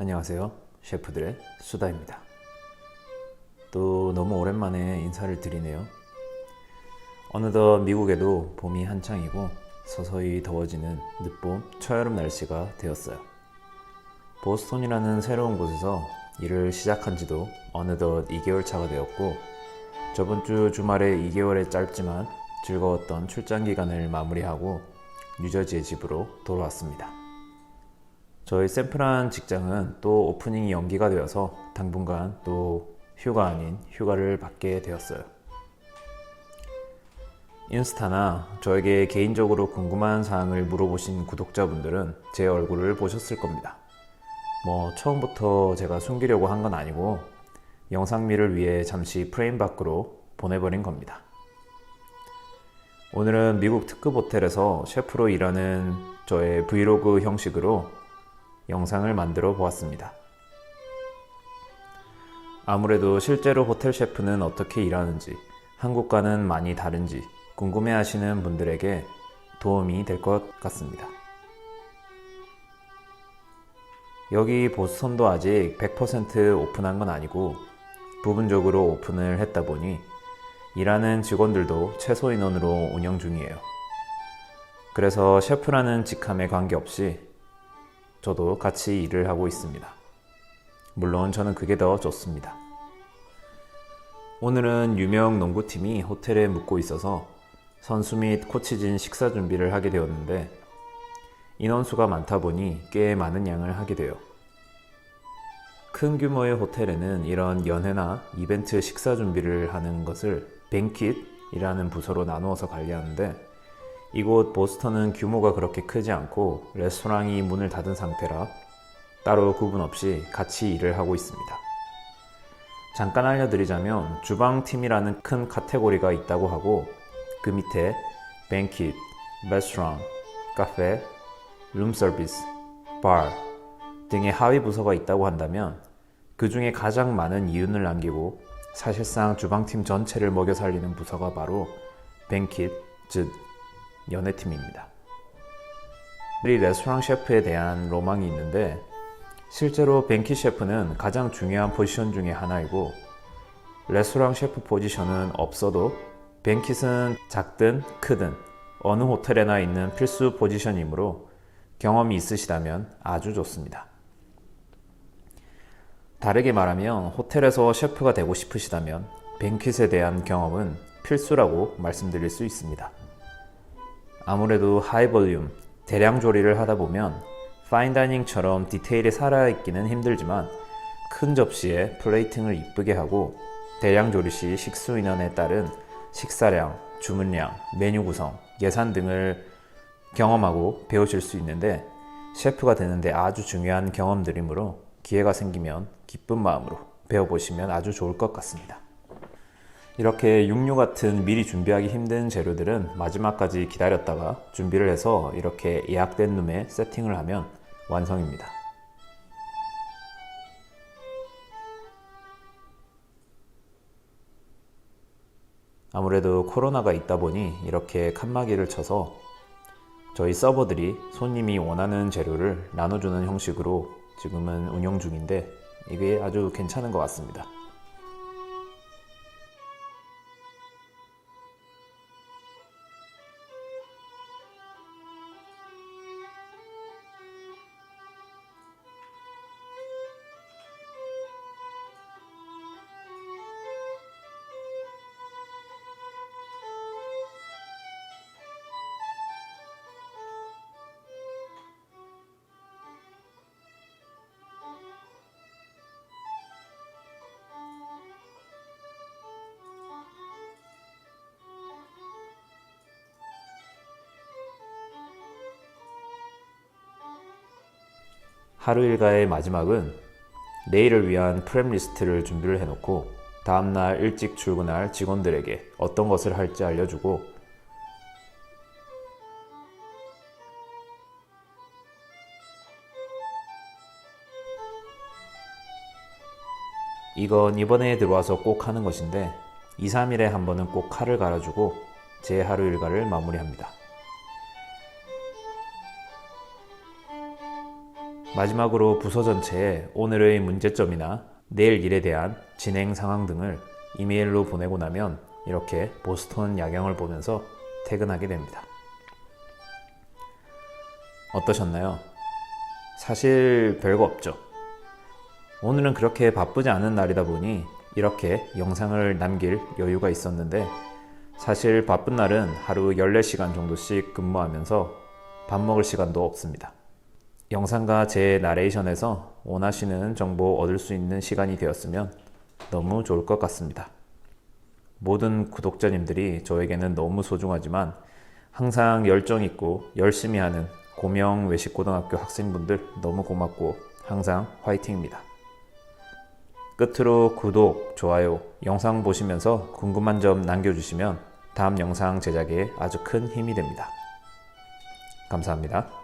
안녕하세요. 셰프들의 수다입니다. 또 너무 오랜만에 인사를 드리네요. 어느덧 미국에도 봄이 한창이고 서서히 더워지는 늦봄, 초여름 날씨가 되었어요. 보스턴이라는 새로운 곳에서 일을 시작한 지도 어느덧 2개월 차가 되었고 저번 주 주말에 2개월의 짧지만 즐거웠던 출장 기간을 마무리하고 뉴저지의 집으로 돌아왔습니다. 저희 샘플한 직장은 또 오프닝이 연기가 되어서 당분간 또 휴가 아닌 휴가를 받게 되었어요. 인스타나 저에게 개인적으로 궁금한 사항을 물어보신 구독자분들은 제 얼굴을 보셨을 겁니다. 뭐 처음부터 제가 숨기려고 한 건 아니고 영상미를 위해 잠시 프레임 밖으로 보내버린 겁니다. 오늘은 미국 특급 호텔에서 셰프로 일하는 저의 브이로그 형식으로 영상을 만들어 보았습니다. 아무래도 실제로 호텔 셰프는 어떻게 일하는지, 한국과는 많이 다른지 궁금해 하시는 분들에게 도움이 될 것 같습니다. 여기 보스턴도 아직 100% 오픈한 건 아니고 부분적으로 오픈을 했다 보니 일하는 직원들도 최소 인원으로 운영 중이에요. 그래서 셰프라는 직함에 관계없이 저도 같이 일을 하고 있습니다. 물론 저는 그게 더 좋습니다. 오늘은 유명 농구팀이 호텔에 묵고 있어서 선수 및 코치진 식사 준비를 하게 되었는데 인원수가 많다 보니 꽤 많은 양을 하게 돼요. 큰 규모의 호텔에는 이런 연회나 이벤트 식사 준비를 하는 것을 뱅킷이라는 부서로 나누어서 관리하는데 이곳 보스턴은 규모가 그렇게 크지 않고 레스토랑이 문을 닫은 상태라 따로 구분 없이 같이 일을 하고 있습니다. 잠깐 알려드리자면 주방팀이라는 큰 카테고리가 있다고 하고 그 밑에 뱅킷, 레스토랑, 카페, 룸서비스, 바 등의 하위 부서가 있다고 한다면 그 중에 가장 많은 이윤을 남기고 사실상 주방팀 전체를 먹여 살리는 부서가 바로 뱅킷, 즉 연애팀입니다. 우리 레스토랑 셰프에 대한 로망이 있는데 실제로 뱅키 셰프는 가장 중요한 포지션 중에 하나이고 레스토랑 셰프 포지션은 없어도 뱅킷은 작든 크든 어느 호텔에나 있는 필수 포지션이므로 경험이 있으시다면 아주 좋습니다. 다르게 말하면 호텔에서 셰프가 되고 싶으시다면 뱅킷에 대한 경험은 필수라고 말씀드릴 수 있습니다. 아무래도 하이 볼륨, 대량 조리를 하다 보면 파인다이닝처럼 디테일이 살아있기는 힘들지만 큰 접시에 플레이팅을 이쁘게 하고 대량 조리 시 식수 인원에 따른 식사량, 주문량, 메뉴 구성, 예산 등을 경험하고 배우실 수 있는데 셰프가 되는데 아주 중요한 경험들이므로 기회가 생기면 기쁜 마음으로 배워보시면 아주 좋을 것 같습니다. 이렇게 육류 같은 미리 준비하기 힘든 재료들은 마지막까지 기다렸다가 준비를 해서 이렇게 예약된 룸에 세팅을 하면 완성입니다. 아무래도 코로나가 있다 보니 이렇게 칸막이를 쳐서 저희 서버들이 손님이 원하는 재료를 나눠주는 형식으로 지금은 운영 중인데 이게 아주 괜찮은 것 같습니다. 하루 일과의 마지막은 내일을 위한 프렘 리스트를 준비를 해놓고 다음날 일찍 출근할 직원들에게 어떤 것을 할지 알려주고 이건 이번에 들어와서 꼭 하는 것인데 2, 3일에 한 번은 꼭 칼을 갈아주고 제 하루 일과를 마무리합니다. 마지막으로 부서 전체에 오늘의 문제점이나 내일 일에 대한 진행 상황 등을 이메일로 보내고 나면 이렇게 보스턴 야경을 보면서 퇴근하게 됩니다. 어떠셨나요? 사실 별거 없죠. 오늘은 그렇게 바쁘지 않은 날이다 보니 이렇게 영상을 남길 여유가 있었는데 사실 바쁜 날은 하루 14시간 정도씩 근무하면서 밥 먹을 시간도 없습니다. 영상과 제 나레이션에서 원하시는 정보 얻을 수 있는 시간이 되었으면 너무 좋을 것 같습니다. 모든 구독자님들이 저에게는 너무 소중하지만 항상 열정 있고 열심히 하는 고명 외식고등학교 학생분들 너무 고맙고 항상 화이팅입니다. 끝으로 구독, 좋아요, 영상 보시면서 궁금한 점 남겨주시면 다음 영상 제작에 아주 큰 힘이 됩니다. 감사합니다.